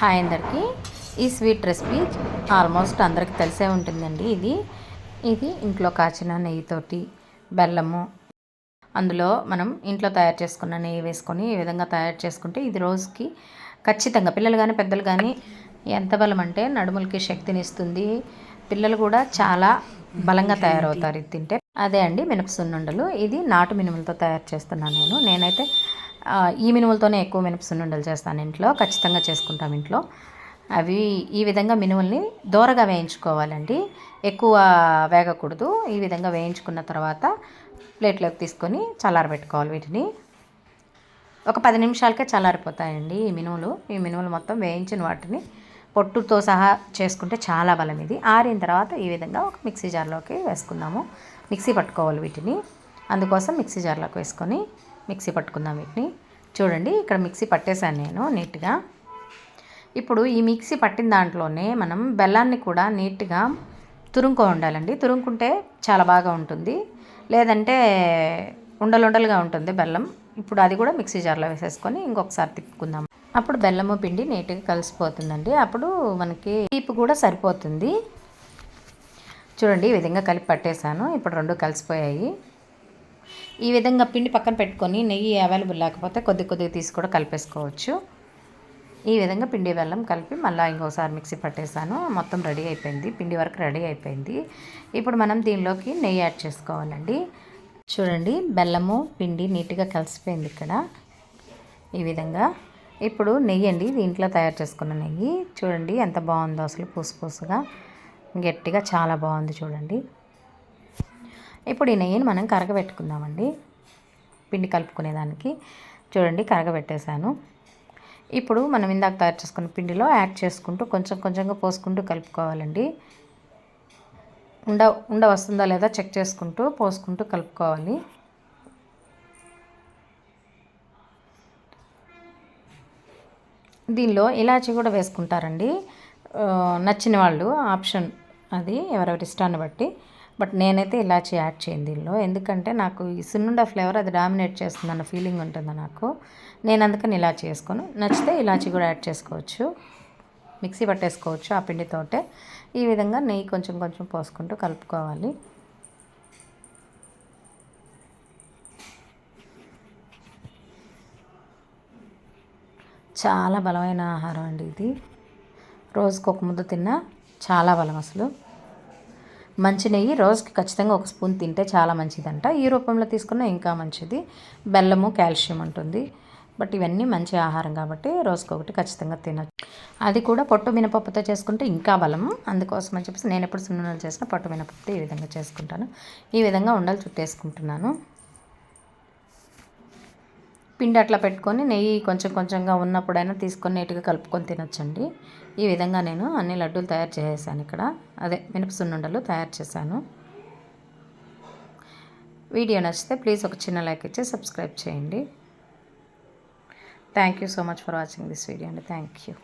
Hi అందరికీ. ఈ sweet recipe almost అందరికి తెలిసే ఉంటుందండి ఇది. ఇది ఇంట్లో కాచిన నెయ్యితోటి బెల్లము అందులో మనం ఇంట్లో తయారు చేసుకున్న నెయ్యి వేసుకొని ఈ విధంగా తయారు చేసుకుంటే ఇది రోజుకి ఖచ్చితంగా పిల్లలు కానీ పెద్దలు కానీ ఎంత బలం అంటే నడుములకి శక్తిని ఇస్తుంది. పిల్లలు కూడా చాలా బలంగా తయారవుతారు ఇది తింటే. అదే అండి మినపసున్నుండలు ఇది నాటు మినుములతో తయారు చేస్తున్నాను నేను. నేనైతే ఈ మినుములతోనే ఎక్కువ మినపసున్నుండలు చేస్తాను ఇంట్లో. ఖచ్చితంగా చేసుకుంటాం ఇంట్లో. అవి ఈ విధంగా మినుముల్ని దోరగా వేయించుకోవాలండి. ఎక్కువ వేగకూడదు. ఈ విధంగా వేయించుకున్న తర్వాత ప్లేట్లోకి తీసుకొని చల్లారబెట్టుకోవాలి వీటిని. ఒక పది నిమిషాలకే చల్లారిపోతాయండి ఈ మినుములు. ఈ మినుములు మొత్తం వేయించిన వాటిని పొట్టుతో సహా చేసుకుంటే చాలా బలం ఇది. ఆరిన తర్వాత ఈ విధంగా ఒక మిక్సీ జార్లోకి వేసుకుందాము. మిక్సీ పట్టుకోవాలి వీటిని. అందుకోసం మిక్సీ జార్లోకి వేసుకొని మిక్సీ పట్టుకుందాం వీటిని. చూడండి ఇక్కడ మిక్సీ పట్టేశాను నేను నీట్గా. ఇప్పుడు ఈ మిక్సీ పట్టిన దాంట్లోనే మనం బెల్లాన్ని కూడా నీట్గా తురుముకో ఉండాలండి. తురుముకుంటే చాలా బాగా ఉంటుంది. లేదంటే ఉండలుండలుగా ఉంటుంది బెల్లం. ఇప్పుడు అది కూడా మిక్సీ జార్లో వేసేసుకొని ఇంకొకసారి తిప్పుకుందాం. అప్పుడు బెల్లము పిండి నీట్గా కలిసిపోతుందండి. అప్పుడు మనకి తీపి కూడా సరిపోతుంది. చూడండి ఈ విధంగా కలిపి పట్టేశాను. ఇప్పుడు రెండు కలిసిపోయాయి. ఈ విధంగా పిండి పక్కన పెట్టుకొని నెయ్యి అవైలబుల్ లేకపోతే కొద్ది కొద్దిగా తీసి కూడా కలిపేసుకోవచ్చు. ఈ విధంగా పిండి బెల్లం కలిపి మళ్ళీ ఇంకోసారి మిక్సీ పట్టేసాను మొత్తం రెడీ అయిపోయింది. పిండి వరకు రెడీ అయిపోయింది. ఇప్పుడు మనం దీనిలోకి నెయ్యి యాడ్ చేసుకోవాలండి. చూడండి బెల్లము పిండి నీట్గా కలిసిపోయింది ఇక్కడ. ఈ విధంగా. ఇప్పుడు నెయ్యి అండి దీంట్లో తయారు చేసుకున్న నెయ్యి. చూడండి ఎంత బాగుందో అసలు పూసు పూసుగా. గట్టిగా చాలా బాగుంది చూడండి. ఇప్పుడు ఈ నెయ్యిని మనం కరగబెట్టుకుందామండి. పిండి కలుపుకునేదానికి. చూడండి కరగబెట్టేశాను. ఇప్పుడు మనం ఇందాక తయారు చేసుకున్న పిండిలో యాడ్ చేసుకుంటూ కొంచెం కొంచెంగా పోసుకుంటూ కలుపుకోవాలండి. ఉండ ఉండ వస్తుందా లేదా చెక్ చేసుకుంటూ పోసుకుంటూ కలుపుకోవాలి. దీనిలో ఇలాచి కూడా వేసుకుంటారండి. నచ్చిన వాళ్ళు ఆప్షన్ అది ఎవరెవరి ఇష్టాన్ని బట్టి. బట్ నేనైతే ఇలాచి యాడ్ చేయను దీనిలో. ఎందుకంటే నాకు ఈ సున్నుండ ఫ్లేవర్ అది డామినేట్ చేస్తుందన్న ఫీలింగ్ ఉంటుంది నాకు. నేను అందుకని ఇలాచి వేసుకోను. నచ్చితే ఇలాచి కూడా యాడ్ చేసుకోవచ్చు. మిక్సీ పట్టేసుకోవచ్చు ఆ పిండితోటే. ఈ విధంగా నెయ్యి కొంచెం కొంచెం పోసుకుంటూ కలుపుకోవాలి. చాలా బలమైన ఆహారం అండి ఇది. రోజుకు ఒక ముద్ద తిన్నా చాలా బలం అసలు. మంచి నెయ్యి రోజుకి ఖచ్చితంగా ఒక స్పూన్ తింటే చాలా మంచిదంట. ఈ రూపంలో తీసుకున్న ఇంకా మంచిది. బెల్లము కాల్షియం ఉంటుంది బట్ ఇవన్నీ మంచి ఆహారం కాబట్టి రోజుకొకటి ఖచ్చితంగా తినచ్చు. అది కూడా పొట్టు మినపప్పుతో చేసుకుంటే ఇంకా బలం. అందుకోసం అని చెప్పేసి నేను ఎప్పుడు సున్నుండలు చేసిన పొట్టు మినపప్పుతో ఈ విధంగా చేసుకుంటాను. ఈ విధంగా ఉండలు చుట్టేసుకుంటున్నాను. పిండి అట్లా పెట్టుకొని నెయ్యి కొంచెం కొంచెంగా ఉన్నప్పుడైనా తీసుకొని నీట్గా కలుపుకొని తినొచ్చండి. ఈ విధంగా నేను అన్ని లడ్డూలు తయారు చేసేసాను ఇక్కడ. అదే మినపసున్నుండలు తయారు చేశాను. వీడియో నచ్చితే ప్లీజ్ ఒక చిన్న లైక్ ఇచ్చి సబ్స్క్రైబ్ చేయండి. Thank you so much for watching this video అండి థ్యాంక్ యూ